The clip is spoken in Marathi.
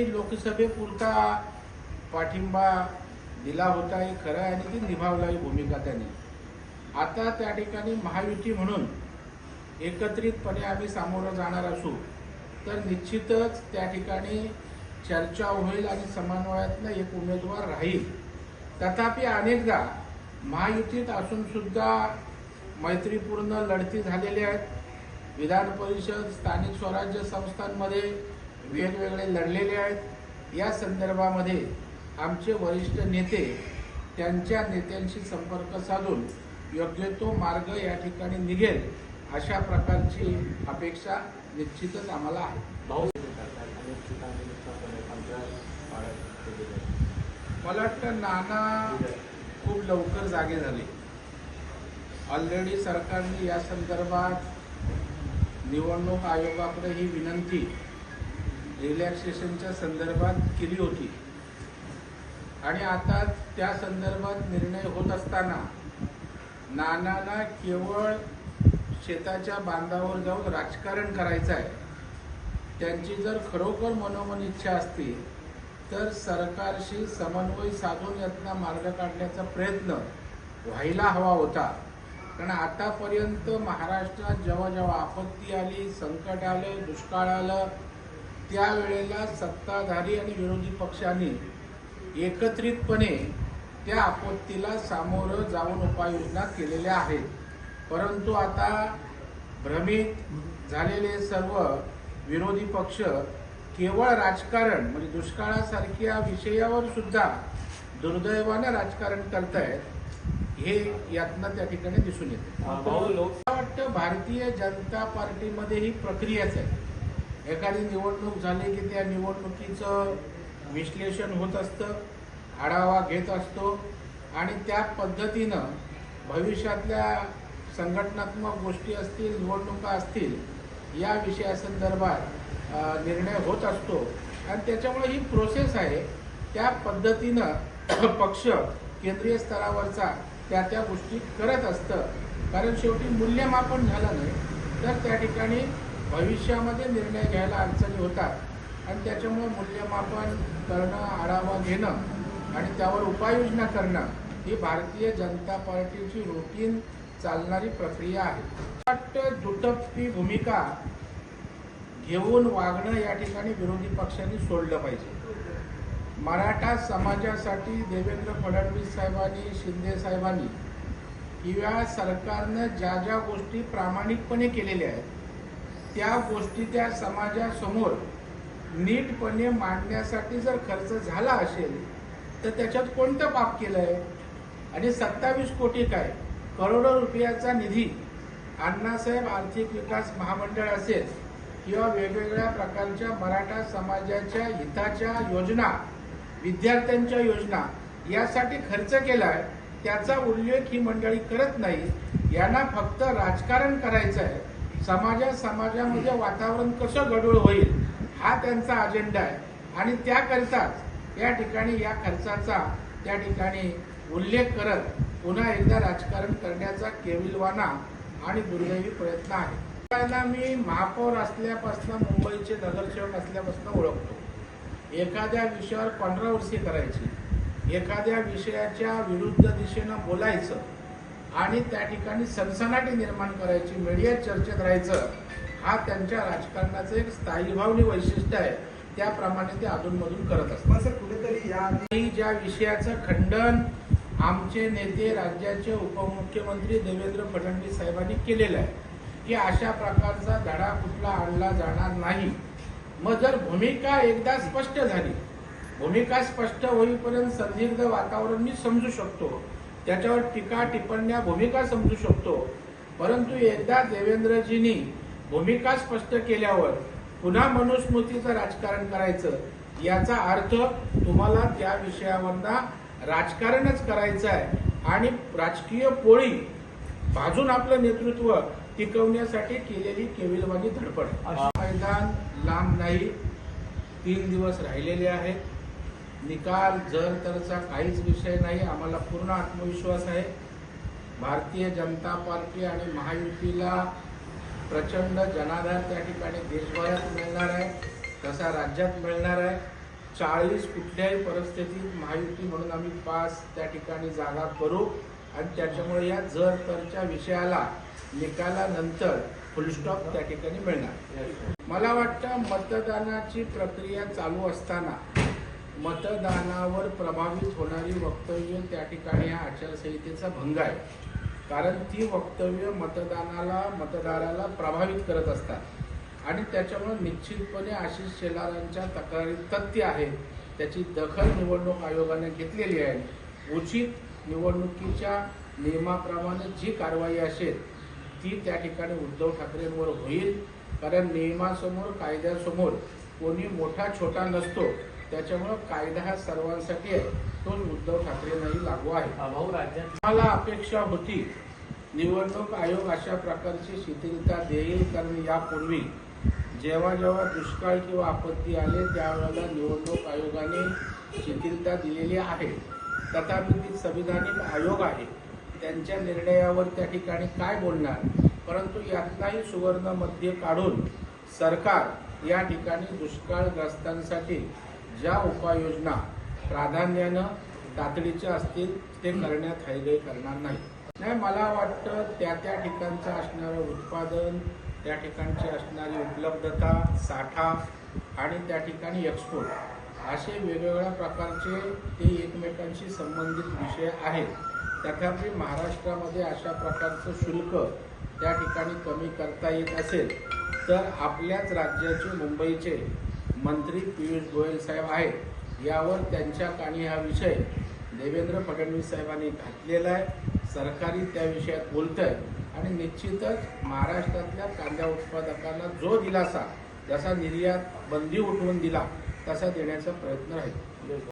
त्यांनी लोकसभेपुरता पाठिंबा दिला होता हे खरं आहे आणि ती निभावला ही भूमिका त्यांनी. आता त्या ठिकाणी महायुती म्हणून एकत्रितपणे आम्ही सामोरं जाणार असू तर निश्चितच त्या ठिकाणी चर्चा होईल आणि समन्वयातनं एक उमेदवार राहील. तथापि अनेकदा महायुतीत असूनसुद्धा मैत्रीपूर्ण लढती झालेल्या आहेत. विधान परिषद स्थानिक स्वराज्य संस्थांमध्ये वेगवेगळे लढलेले आहेत या संदर्भामध्ये आमचे वरिष्ठ नेते त्यांच्या नेत्यांशी संपर्क साधून योग्य तो मार्ग या ठिकाणी निघेल अशा प्रकारची अपेक्षा निश्चितच आम्हाला आहे भाऊ. मला वाटतं नाना खूप लवकर जागे झाले ऑलरेडी सरकारने या संदर्भात निवडणूक आयोगाकडे ही विनंती रिलॅक्सेशनच्या संदर्भात केली होती. आणि आता त्या संदर्भात निर्णय होत असताना नानाला केवळ शेताच्या बांधावर जाऊन राजकारण करायचं आहे. त्यांची जर खरोखर मनोमन इच्छा असती तर सरकारशी समन्वय साधून यातला मार्ग काढण्याचा प्रयत्न व्हायला हवा होता. कारण आतापर्यंत महाराष्ट्रात जेव्हा जेव्हा आपत्ती आली संकट आलं दुष्काळ आलं त्यावेळेला सत्ताधारी आणि विरोधी पक्षांनी एकत्रितपणे त्या आपत्तीला सामोरं जाऊन उपाययोजना केलेल्या आहेत. परंतु आता भ्रमित झालेले सर्व विरोधी पक्ष केवळ राजकारण म्हणजे दुष्काळासारख्या विषयावर सुद्धा दुर्दैवानं राजकारण करतायत हे यातनं त्या ठिकाणी दिसून येते. मला वाटतं भारतीय जनता पार्टीमध्ये ही प्रक्रियाच आहे. एखादी निवडणूक झाली की त्या निवडणुकीचं विश्लेषण होत असतं आढावा घेत असतो आणि त्या पद्धतीनं भविष्यातल्या संघटनात्मक गोष्टी असतील निवडणुका असतील या विषयासंदर्भात निर्णय होत असतो. आणि त्याच्यामुळे ही प्रोसेस आहे. त्या पद्धतीनं पक्ष केंद्रीय स्तरावरचा त्या त्या गोष्टी करत असतं. कारण शेवटी मूल्यमापन झालं नाही तर त्या ठिकाणी भविष्यामध्ये निर्णय घ्यायला अडचणी होतात आणि त्याच्यामुळे मूल्यमापन करणं आढावा घेणं आणि त्यावर उपाययोजना करणं ही भारतीय जनता पार्टीची रुटीन चालणारी प्रक्रिया आहे. वाटतं दुटप्पी भूमिका घेऊन वागणं या ठिकाणी विरोधी पक्षांनी सोडलं पाहिजे. मराठा समाजासाठी देवेंद्र फडणवीस साहेबांनी शिंदे साहेबांनी किंवा सरकारनं ज्या ज्या गोष्टी प्रामाणिकपणे केलेल्या आहेत त्या गोष्टी त्या समाजासमोर नीटपणे मांडण्यासाठी जर खर्च झाला असेल तर त्याच्यात कोणतं पाप केलं आहे आणि सत्तावीस कोटी काय? करोडो रुपयाचा निधी अण्णासाहेब आर्थिक विकास महामंडळ असेल किंवा वेगवेगळ्या प्रकारच्या मराठा समाजाच्या हिताच्या योजना विद्यार्थ्यांच्या योजना यासाठी खर्च केलाय त्याचा उल्लेख ही मंडळी करत नाही. यांना फक्त राजकारण करायचं आहे समाजा समाजामध्ये वातावरण कसं गडूळ होईल हा त्यांचा अजेंडा आहे. आणि त्याकरिताच या ठिकाणी या खर्चाचा त्या ठिकाणी उल्लेख करत पुन्हा एकदा राजकारण करण्याचा केविलवाना आणि दुर्दैवी प्रयत्न आहे. त्यांना मी महापौर असल्यापासून मुंबईचे नगरसेवक असल्यापासून ओळखतो. एखाद्या विषयावर कॉन्ट्रावर्सी करायची. एखाद्या विषयाच्या विरुद्ध दिशेनं बोलायचं. आणि त्या ठिकाणी सनसनाटी निर्माण करायची मीडियात चर्चेत राहायचं हा त्यांच्या राजकारणाचं एक स्थायीभावनी वैशिष्ट्य आहे. त्याप्रमाणे ते अधूनमधून करत असतात. सर कुठेतरी या ज्या विषयाचं खंडन आमचे नेते राज्याचे उपमुख्यमंत्री देवेंद्र फडणवीस साहेबांनी केलेलं आहे की अशा प्रकारचा धडा कुठला आणला जाणार नाही. मग जर भूमिका एकदा स्पष्ट झाली भूमिका स्पष्ट होईपर्यंत संदिग्ध वातावरण मी समजू शकतो. त्याच्यावर टीका टिप्पण्या भूमिका समजू शकतो परंतु एकदा देवेंद्रजींनी भूमिका स्पष्ट केल्यावर पुन्हा मनुस्मृतीचं राजकारण करायचं याचा अर्थ तुम्हाला त्या विषयावरना राजकारणच करायचं आहे आणि राजकीय पोळी भाजून आपलं नेतृत्व टिकवण्यासाठी केलेली केविलवाणी धडपड. मैदान लांब नाही तीन दिवस राहिलेले आहेत निकाल जर तरचा काहीच विषय नाही आम्हाला पूर्ण आत्मविश्वास आहे. भारतीय जनता पार्टी आणि महायुतीला प्रचंड जनाधार त्या ठिकाणी देशभरात मिळणार आहे तसा राज्यात मिळणार आहे. चाळीस कुठल्याही परिस्थितीत महायुती म्हणून आम्ही पाच त्या ठिकाणी जागा करू. आणि त्याच्यामुळे या जर तरच्या विषयाला निकालानंतर फुलस्टॉप त्या ठिकाणी मिळणार. मला वाटतं मतदानाची प्रक्रिया चालू असताना मतदानावर प्रभावित होणारी वक्तव्य त्या ठिकाणी हा आचारसंहितेचा भंग आहे. कारण ती वक्तव्य मतदानाला मतदाराला प्रभावित करत असतात. आणि त्याच्यामुळे निश्चितपणे आशिष शेलारांच्या तक्रारी तथ्य आहे. त्याची दखल निवडणूक आयोगाने घेतलेली आहे. उचित निवडणुकीच्या नियमाप्रमाणे जी कारवाई असेल ती त्या ठिकाणी उद्धव ठाकरेंवर होईल. कारण नियमासमोर कायद्यासमोर कोणी मोठा छोटा नसतो. त्याच्यामुळं कायदा हा सर्वांसाठी आहे. तो उद्धव ठाकरेंनाही लागू आहे. राज्यात मला अपेक्षा होती निवडणूक आयोग अशा प्रकारची शिथिलता देईल कारण यापूर्वी? जेव्हा जेव्हा दुष्काळ किंवा आपत्ती आले त्यावेळेला निवडणूक आयोगाने शिथिलता दिलेली आहे. तथापि ती संविधानिक आयोग आहे. त्यांच्या निर्णयावर त्या ठिकाणी काय बोलणार? परंतु यातलाही सुवर्ण मध्य काढून सरकार या ठिकाणी दुष्काळग्रस्तांसाठी ज्या उपाययोजना प्राधान्यानं तातडीच्या असतील ते करण्यात हयगय करणार नाही नाही मला वाटतं त्या त्या ठिकाणचं असणारं उत्पादन त्या ठिकाणची असणारी उपलब्धता साठा आणि त्या ठिकाणी एक्सपोर्ट असे वेगवेगळ्या प्रकारचे ते एकमेकांशी संबंधित विषय आहेत. तथापि महाराष्ट्रामध्ये अशा प्रकारचं शुल्क त्या ठिकाणी कमी करता येत असेल तर आपल्याच राज्याचे मुंबईचे मंत्री पियुष गोयल साहेब आहेत यावर त्यांच्या काणी हा विषय देवेंद्र फडणवीस साहेबांनी घातलेला आहे. सरकारी त्या विषयात बोलत आहे आणि निश्चितच महाराष्ट्रातल्या कांदा उत्पादकांना जो दिलासा जसा निर्यात बंदी उठवून दिला तसा देण्याचा प्रयत्न राहील.